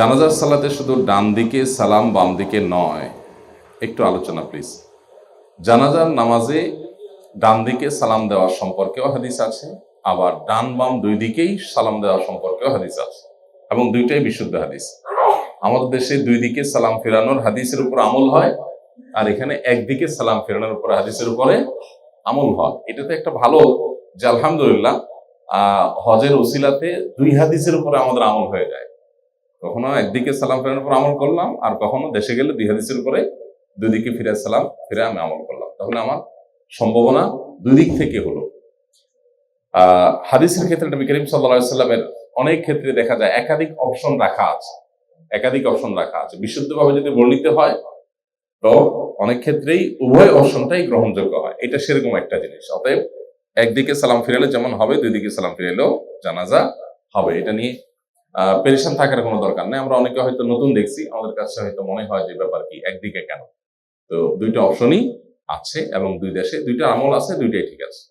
জানাজার সালাতে শুধু ডান দিকে সালাম, বাম দিকে নয়। একটু আলোচনা প্লিজ জানাজার নামাজে ডান দিকে সালাম দেওয়া সম্পর্কেও হাদিস আছে, আবার ডান বাম দুই দিকেই সালাম দেওয়া সম্পর্কেও হাদিস আছে, এবং দুইটাই বিশুদ্ধ হাদিস। আমাদের দেশে দুই দিকে সালাম ফেরানোর হাদিসের উপর আমল হয়, আর এখানে একদিকে সালাম ফেরানোর উপর হাদিসের উপরে আমল হয়। এটা তো একটা ভালো যে আলহামদুলিল্লাহ হজের ওসিলাতে দুই হাদিসের উপরে আমাদের আমল হয়ে যায়। কখনো একদিকে সালাম ফেরানোর উপর আমল করলাম, আর কখনো দেশে গেলে দুই হাদিসের উপরে দুই দিকে ফিরে সালাম, ফিরে আমি আমল করলাম। তাহলে আমার সম্ভাবনা দুই দিক থেকে হলো। আহ হাদিসের ক্ষেত্রে নবী করিম সাল্লা সাল্লামের অনেক ক্ষেত্রে দেখা যায় একাধিক অপশন রাখা আছে। একাধিক অপশন রাখা আছে। বিশুদ্ধভাবে যদি বর্ণিত হয়, তো অনেক ক্ষেত্রেই উভয় অপশনটাই গ্রহণযোগ্য হয়। এটা সেরকম একটা জিনিস। অতএব একদিকে সালাম ফিরালে যেমন হবে, দুই দিকে সালাম ফিরালেও জানাজা হবে। এটা নিয়ে পেরেশান থাকার কোনো দরকার নেই। আমরা অনেকে হয়তো নতুন দেখছি, আমাদের কাছে হয়তো মনে হয় যে ব্যাপার কি, একদিকে কেন? তো দুইটা অপশনই আছে এবং দুই দেশে দুইটা আমল আছে, দুইটাই ঠিক আছে।